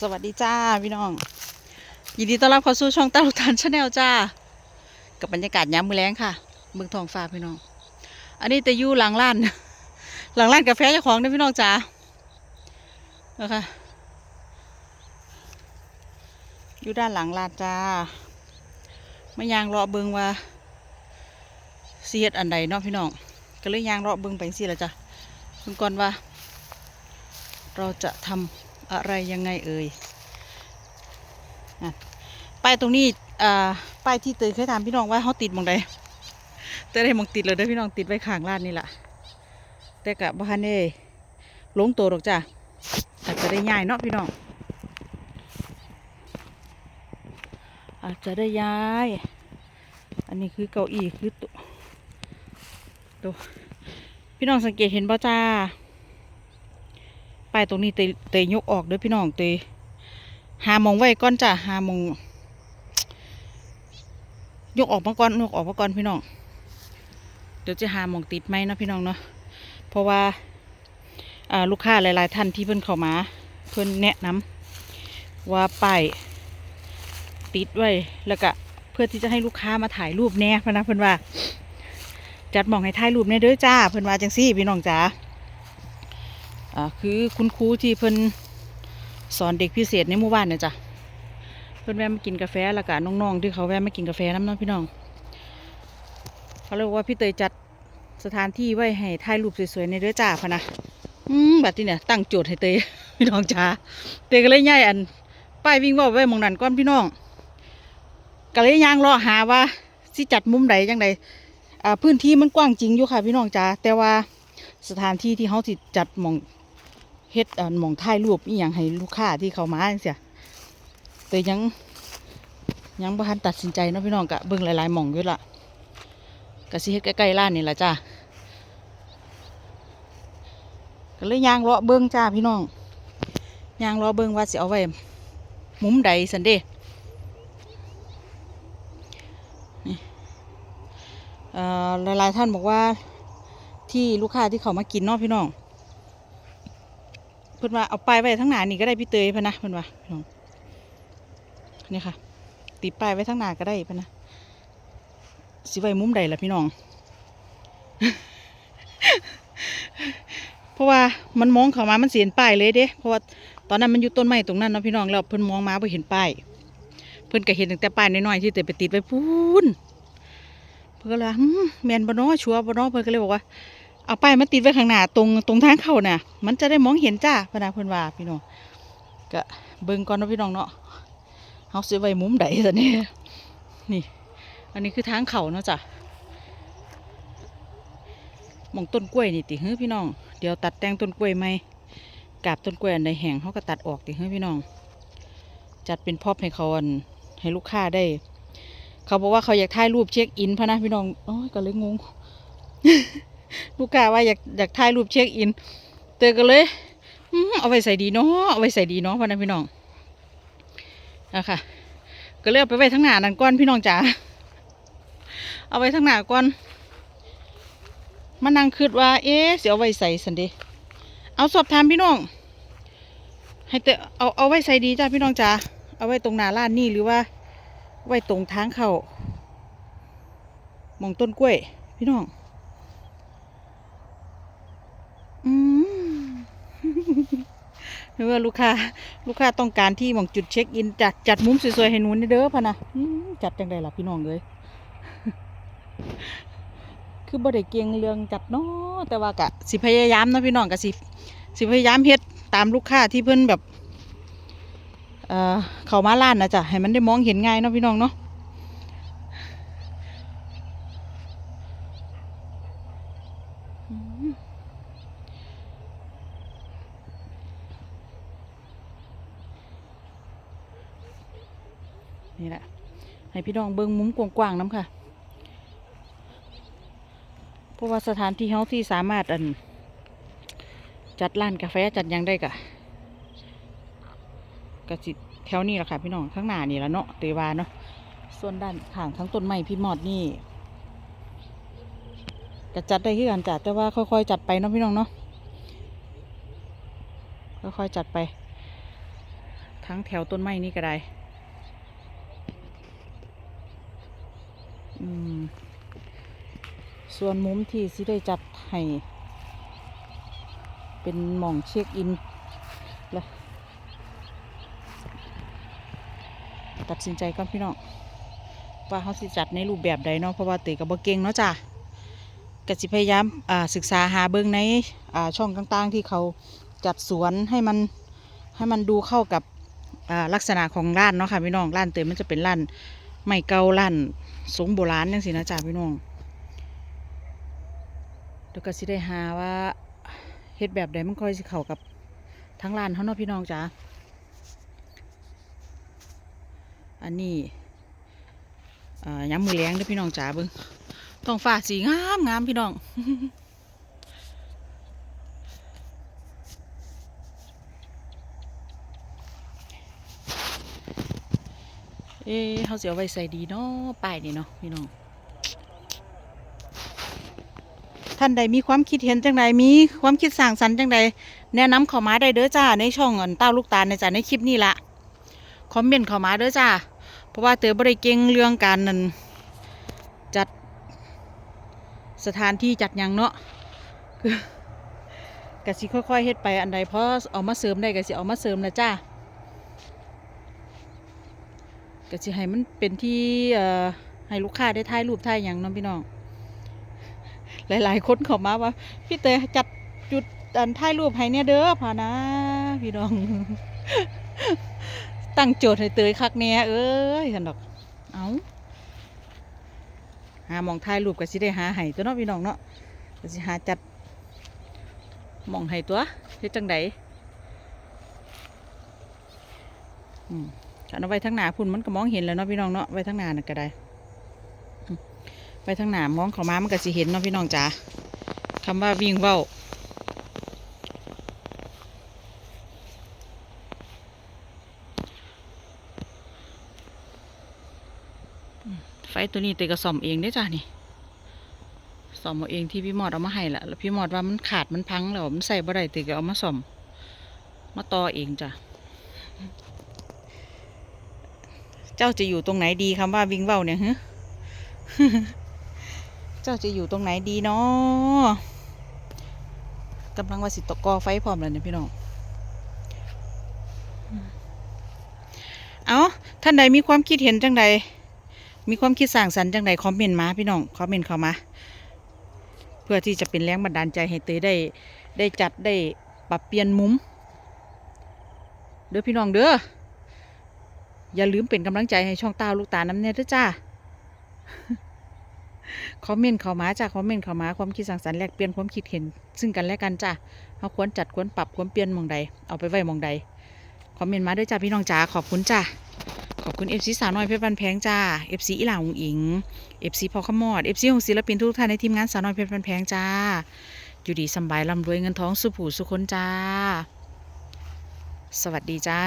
สวัสดีจ้าพี่น้อง ยินดีต้อนรับเข้าสู่ช่องตาลุกทานชาแนลจ้า กับบรรยากาศยามมื้อแล้งค่ะเมืองทองฟ้าพี่น้อง อันนี้แต่ยู่หลังร้าน หลังร้านกาแฟเจ้าของนะพี่น้องจ้านะคะอยู่ด้านหลังร้านจ้าไม่ยางรอเบิงว่าเสียดอันใดเนาะพี่น้อง ก็เลยยางรอเบิงไปสิละจ้ะเบิ่งก่อนว่า เราจะทำ อะไรยังไงเอ่ยอป้ายตรงนี้ป้ายที่เตยเคยถามพี่น้องว่าเขาติดมองใดแต่ได้มองติดเลยเด้อพี่น้องติดไว้ข้างร้านนี่แหละแต่กะบ้านนี่ลงตัวดอกจ้ะอาจจะได้ย้ายเนาะพี่น้อง อาจจะได้ย้าย อันนี้คือเก้าอี้คือตัวตัวพี่น้องสังเกตเห็นป่จ้า ป้ายตรงนี้เตยเตยยกออกเด้อพี่น้องเตยหามองไว้ก่อนจ้ะหามองยกออกมาก่อนยกออกมาก่อนพี่น้อง เดี๋ยวจะหามองติดไหมเนาะพี่น้องเนาะเพราะว่าลูกค้าหลาย ๆ ท่านที่เพิ่นเข้ามา เพิ่นแนะนำว่าป้ายติดไว้แล้วก็เพื่อที่จะให้ลูกค้ามาถ่ายรูปแน่พะนะเพิ่นว่า จัดหมองให้ถ่ายรูปแน่เด้อจ้า เพิ่นว่าจังซี่พี่น้องจ้า อ่าคือคุณครูที่เพิ่นสอนเด็กพิเศษในหมู่บ้านเนี่ยจ้ะเพิ่นแวะมากินกาแฟแล้วก็น้องๆที่เขาแวะมากินกาแฟน้ำน้องพี่น้อง เขาเรียกว่าพี่เตยจัดสถานที่ไว้ให้ถ่ายรูปสวยๆในเด้อจ้าพะนะอืมบัดนี้เนี่ยตั้งโจทย์ให้เตยพี่น้องจ้าเตยก็เลยย้ายอันป้ายวิ่งว่าไว้มองนั้นก่อนพี่น้องก็เลยย่างรอหาว่าสิจัดมุมใดจังใดอ่าพื้นที่มันกว้างจริงอยู่ค่ะพี่น้องจ้าแต่ว่าสถานที่ที่เขาสิจัดมอง เฮ็ดอันหมองถ่ายรูปอีหยังให้ลูกค้าที่เขามาจังซี่แต่ยังยังบ่ทันตัดสินใจเนาะพี่น้องกะเบิ่งหลายๆหม่องอยู่ล่ะก็สิเฮ็ดใกล้ๆร้านนี่ล่ะจ้าก็เลยย่างเลาะเบิ่งจ้าพี่น้องย่างเลาะเบิ่งว่าสิเอาไว้มุมใดสันเด้นี่เอ่อหลายๆท่านบอกว่าที่ลูกค้าที่เขามากินเนาะพี่น้อง พิ่นว่าเอาป้ายไว้ทั้งหนานี่ก็ได้พี่เตยพะนะเพิ่นว่าพี่น้องนี่ค่ะติดป้ายไว้ทั้งหนาก็ได้พะนะสิไว้มุมใดล่ะพี่น้อง เพราะว่ามันมองเข้ามามันเสียนป้ายเลยเด้เพราะว่าตอนนั้นมันอยู่ต้นไม้ตรงนั้นเนาะพี่น้องแล้วเพิ่นมองมาบ่เห็นป้ายเพิ่นก็เห็นตั้งแต่ป้ายน้อยๆที่เตยไปติดไว้พูนเพิ่นก็เลยว่าหืมแมนบ่นาะชัวบ่นาะเพิ่นก็เลยบอกว่า เอาป้ายมาติดไว้ข้างหน้าตรงตรงทางเข้าน่ะ มันจะได้มองเห็นจ้าพนาเพิ่นว่าพี่น้องก็เบิ่งก่อนนะพี่น้องเนาะเฮาสิไว้มุมใดซะเนี่ยนี่ อันนี้คือทางเข้าเนาะจ้ะมองต้นกล้วยนี่ติเฮ้ยพี่น้อง เดี๋ยวตัดแต่งต้นกล้วยไหมกาบต้นกล้วยอันใดแห้งเขาก็ตัดออกติเฮ้ยพี่น้อง จัดเป็นพร็อพให้เขาอันให้ลูกค้าได้ เขาบอกว่าเขาอยากถ่ายรูปเช็คอินพะนะพี่น้องโอ้ยก็เลยงง ลูกค้าว่าอยากอยากถ่ายรูปเช็คอิน เตอก็เลยอเอาไว้ใส่ดีเนาะเอาไว้ใส่ดีเนาะพ่อนะพี่น้องอะค่ะ ก็เลยเอาไปไว้ทั้งหน้านั่นก้อนพี่น้องจ๋าเอาไว้ทั้งหน้าก้อนมานั่งคิดว่า เอ๊ะสิเอาไว้ใส่สันเดเอาสอบถามพี่น้อง ให้เตอเอาเอาไว้ใส่ดีจ้าพี่น้องจ๋าเอาไว้ตรงหน้าร้านนี่หรือว่า ไว้ตรงทางเข้ามองต้นกล้วย พี่น้อง อืม หรือว่าลูกค้าลูกค้าต้องการที่มองจุดเช็คอินจัดจัดมุมสวยๆให้หนูนี่เด้อพะนะจัดจังไดล่ะพี่น้องเลยคือบ่ได้เก่งเรื่องจัดเนาะแต่ว่ากะสิพยายามนะพี่น้องกะสิสิพยายามเฮ็ดตามลูกค้าที่เพิ่นแบบเอ่อเข้ามาร้านนะจ๊ะให้มันได้มองเห็นง่ายเนาะพี่น้องเนาะ นี่แหละ ให้พี่น้องเบิ้งมุมกว้างๆน้ำค่ะ เพราะว่าสถานที่เฮาที่สามารถอัน จัดร้านกาแฟจัดยังได้กะกะสิแถวนี้แหละค่ะ พี่น้องข้างหน้านี่แหละเนาะเตวาเนาะส่วนด้านข้างทั้งต้นไม้พี่มอดนี่ก็จัดได้ที่กันจัดแต่ว่าค่อยๆจัดไปเนาะพี่น้องเนาะค่อยๆจัดไป ทั้งแถวต้นไม้นี่ก็ได้ อืม ส่วนมุมที่สิได้จัดให้ เป็นหม่องเช็คอินและตัดสินใจก่อนพี่น้องว่าเขาสิจัดในรูปแบบใดเนาะเพราะว่าเตยกับบ่เก่งเนาะจ้ะกสิพยายามอ่าศึกษาหาเบิ่งในช่องต่างๆ ที่เขาจัดสวนให้มันให้มันดูเข้ากับลักษณะของร้านเนาะค่ะพี่น้องร้านเตยมันจะเป็นร้านไม่เก่าร้าน สงโบราณจังสินะจ้ะพี่น้องเดี๋ยวก็สิได้หาว่าเฮ็ดแบบใดมันค่อยสิเข้ากับทั้งร้านเขาเนาะพี่น้องจ้ะอันนี้ย้ำมือแรงด้วยพี่น้องจ๋าเบิ้งต้องฝ่าสีงามงามพี่น้อง เอ๊เขาเสิเอาไว้ใส่ดีเนาะป้ายนี่เนาะพี่น้องท่านใดมีความคิดเห็นจังใดมีความคิดสร้างสรรค์จังใดแนะนำเข้ามาได้เด้อจ้าในช่องอันเต้าลูกตาในจ้าในคลิปนี้ละคอมเมนต์เข้ามาเด้อจ้าเพราะว่าเต๋อบ่ได้เก่งเรื่องการนั่นจัดสถานที่จัดยังเนาะกะสิค่อยๆเฮ็ดไปอันใดเพอเอามาเสริมได้กะสิเอามาเสริมนะจ้า ก็สิให้มันเป็นที่ให้ลูกค้าได้ถ่ายรูปถ่ายอย่างน้องพี่น้อง หลาย ๆ คนเขามาว่า พี่เตยจัดจุดอันถ่ายรูปให้เนี่ยเด้อพานะ พี่น้อง ตั้งโจทย์ให้เตยคักแน่เอ้ยสันดอก เอาหาหมองถ่ายรูปก็สิได้หาให้ตัวเนาะพี่น้องเนาะก็สิหาจัดหมองให้ตัวเฮ็ดจังใดอืม ขันเอาไว้ทั้งหนาพุ่นมันก็มองเห็นแล้วเนาะพี่น้องเนาะไว้ทั้งหนาน่ะก็ได้ไว้ทั้งหนามองเขามามันก็สิเห็นเนาะพี่น้องจ๋าคำว่าวิ่งเว้าไฟตัวนี้เตก็ซ่อมเองได้จ้านี่ซ่อมเอาเองที่พี่มอดเอามาให้ละแล้วพี่มอดว่ามันขาดมันพังแล้วมันใส่บ่ได้เตก็เอามาซ่อม มาต่อเองจ้ะ เจ้าจะอยู่ตรงไหนดีคำว่าวิ่งเว้าเนี่ยฮะเจ้าจะอยู่ตรงไหนดีเนาะกำลังว่าสิตกกอไฟพร้อมแล้วเนี่ยพี่น้อง เอาท่านใดมีความคิดเห็นจังใด มีความคิดสร้างสรรค์จังใดคอมเมนต์มาพี่น้องคอมเมนต์เข้ามา เพื่อที่จะเป็นแรงบันดาลใจให้เตยได้ ได้จัดได้ปรับเปลี่ยนมุม เด้อพี่น้องเด้อ อย่าลืมเป็นกำลังใจให้ช่องตาลูกตาน้ำเนยด้วยจ้าคอมเมนต์เข้ามาจ้าคอมเมนต์เข้ามาความคิดสร้างสรรค์แลกเปลี่ยนความคิดเห็น ซึ่งกันและกันจ้าเขาควรจัดควรปรับควรเปลี่ยนมองใดเอาไปไว้มองใดคอมเมนต์มาด้วยจ้าพี่น้องจ้าขอบคุณจ้าขอบคุณเอฟซีสาวน้อยเพชรบันแพงจ้าเอฟซีอีหลาหงอิงเอฟซีพอขมอดเอฟซีของศิลปินทุกท่านในทีมงานสาวน้อยเพชรบันแพงจ้าอยู่ดีสบายร่ำรวยเงินทองสุผูสุคนจ้า สวัสดีจ้า